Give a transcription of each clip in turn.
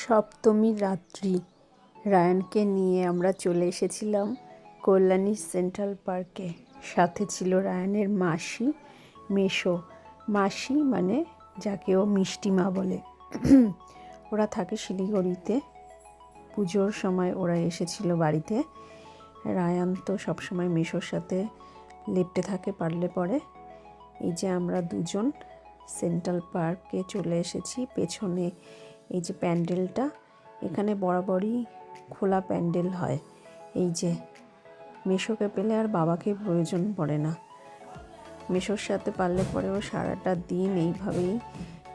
সপ্তমীর রাত্রি। রায়ানকে নিয়ে আমরা চলে এসেছিলাম কল্যাণী সেন্ট্রাল পার্কে। সাথে ছিল রায়ানের মাসি মেশো মাসি মানে যাকে ও মিষ্টি মা বলে। ওরা থাকে শিলিগুড়িতে। পুজোর সময় ওরা এসেছিল বাড়িতে। রায়ান তো সবসময় মেশোর সাথে লেপটে থাকে, পারলে পরে। এই যে আমরা দুজন সেন্ট্রাল পার্কে চলে এসেছি, পেছনে এই যে প্যান্ডেলটা, এখানে বরাবরই খোলা প্যান্ডেল হয়। এই যে মেশোকে পেলে আর বাবাকে প্রয়োজন পড়ে না। মেশোর সাথে পারলে পরেও সারাটা দিন এইভাবেই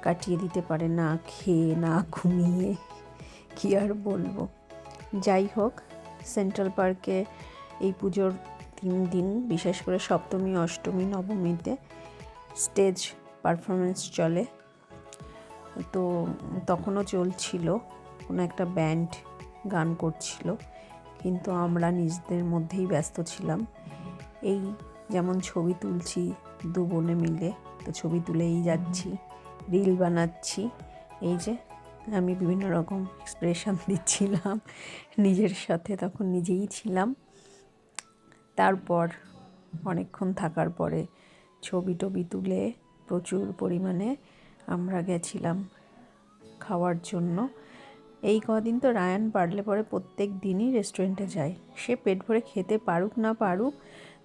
কাটিয়ে দিতে পারে, না খেয়ে, না ঘুমিয়ে, কী আর বলব। যাই হোক, সেন্ট্রাল পার্কে এই পুজোর তিন দিন, বিশেষ করে সপ্তমী, অষ্টমী, নবমীতে স্টেজ পারফরমেন্স চলে। তো তখনও চলছিল, কোনো একটা ব্যান্ড গান করছিল, কিন্তু আমরা নিজেদের মধ্যেই ব্যস্ত ছিলাম। এই যেমন ছবি তুলছি দু বোনে মিলে, তো ছবি তুলেই যাচ্ছি রিল বানাচ্ছি। এই যে আমি বিভিন্ন রকম এক্সপ্রেশন দিচ্ছিলাম নিজের সাথে, তখন নিজেই ছিলাম। তারপর অনেকক্ষণ থাকার পরে ছবি টবি তুলে প্রচুর পরিমাণে আমরা গেছিলাম খাওয়ার জন্য। এই কদিন তো রায়ান পারলে পরে প্রত্যেক দিনই রেস্টুরেন্টে যায়। সে পেট ভরে খেতে পারুক না পারুক,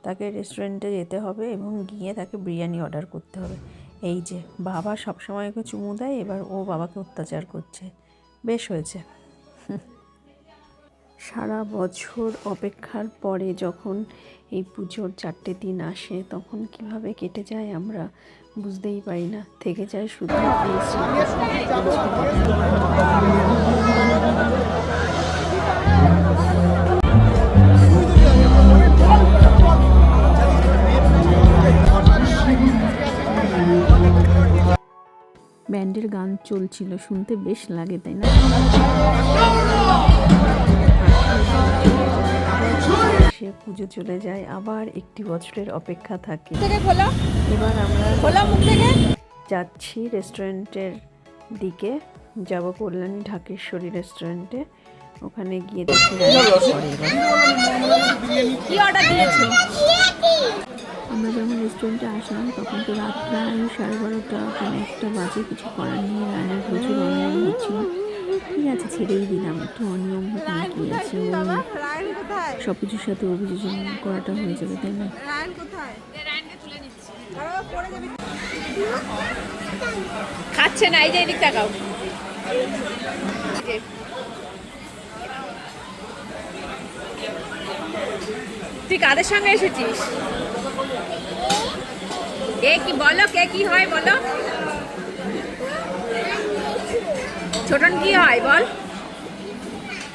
তাকে রেস্টুরেন্টে যেতে হবে এবং গিয়ে তাকে বিরিয়ানি অর্ডার করতে হবে। এই যে, বাবা সবসময় ওকে চুমু দেয়, এবার ও বাবাকে অত্যাচার করছে। বেশ হয়েছে। সারা বছর অপেক্ষার পরে যখন এই পুজোর চারটে দিন আসে, তখন কীভাবে কেটে যায় আমরা বুঝতেই পারি না। থেকে যায় শুধু ব্যান্ডের গান চলছিল, শুনতে বেশ লাগে, তাই না? সে পুজো চলে যায় আবার একটি বছরের অপেক্ষা থাকে। এবার আমরা যাচ্ছি রেস্টুরেন্টের দিকে। যাব কল্যাণী ঢাকেশ্বরী রেস্টুরেন্টে। ওখানে গিয়ে দেখি আমরা যখন রেস্টুরেন্টে আসলাম তখন তো রাত প্রায় সাড়ে বারোটা কোনো একটা বাজে কিছু করার নেই। রান্নার প্রচুর অনিয়ম হচ্ছিল। ঠিক আছে ছেড়েই দিলাম একটু অনিয়ম হতে কি আছে সব কিছুর সাথে অভিযোজন করাটা হয়ে যাবে তাই না? রায়ন কোথায়? রায়নকে তুলে নিচ্ছি পড়ে যাবি খাচ্ছে না এই যে এদিক তাকাও। তুই কাদের সঙ্গে এসেছিস? কে কি বলো কে কি হয় বলো? ছোটন কি হয়, বল।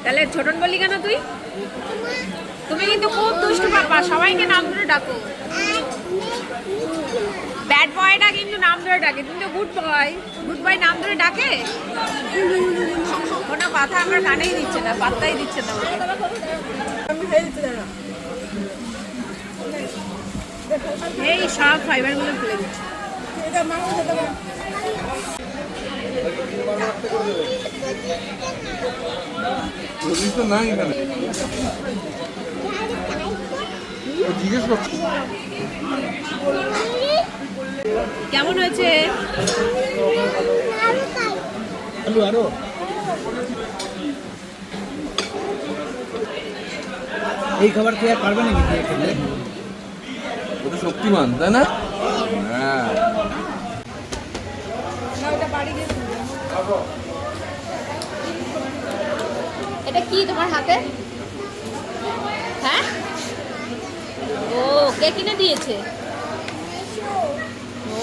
তাহলে ছোটন বললি কেন তুই? তুমি কিন্তু খুব দুষ্টু পাপা, সবাইকে নাম ধরে ডাকো। ব্যাড বয়টা কিন্তু নাম ধরে ডাকে, তুমি তো গুড বয় গুড বয় নাম ধরে ডাকে? কোনো কথা আমার কানেই দিচ্ছে না, পাত্তাই দিচ্ছে না। এই সব ফাইবারগুলো খুলে দিচ্ছে। রবি তো নাই এখানে। জিজ্ঞেস করছি। কেমন হয়েছে? আলু আরও? এই খাবার খেয়ে পারবে নাকি খেয়ে খেলে? ও তো শক্তিমান তাই না? হ্যাঁ। এটা কি তোমার হাতে? হ্যাঁ? ও কে কিনে দিয়েছে? ও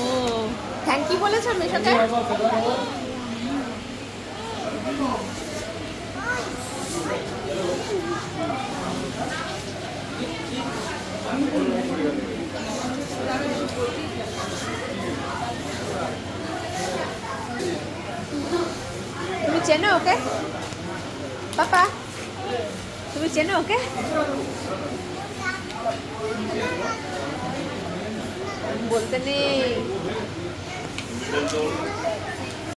থ্যাংক ইউ বলেছ মেশোকে? চেনো ওকে? পাপা তুমি চেনো ওকে? বলতে নেই।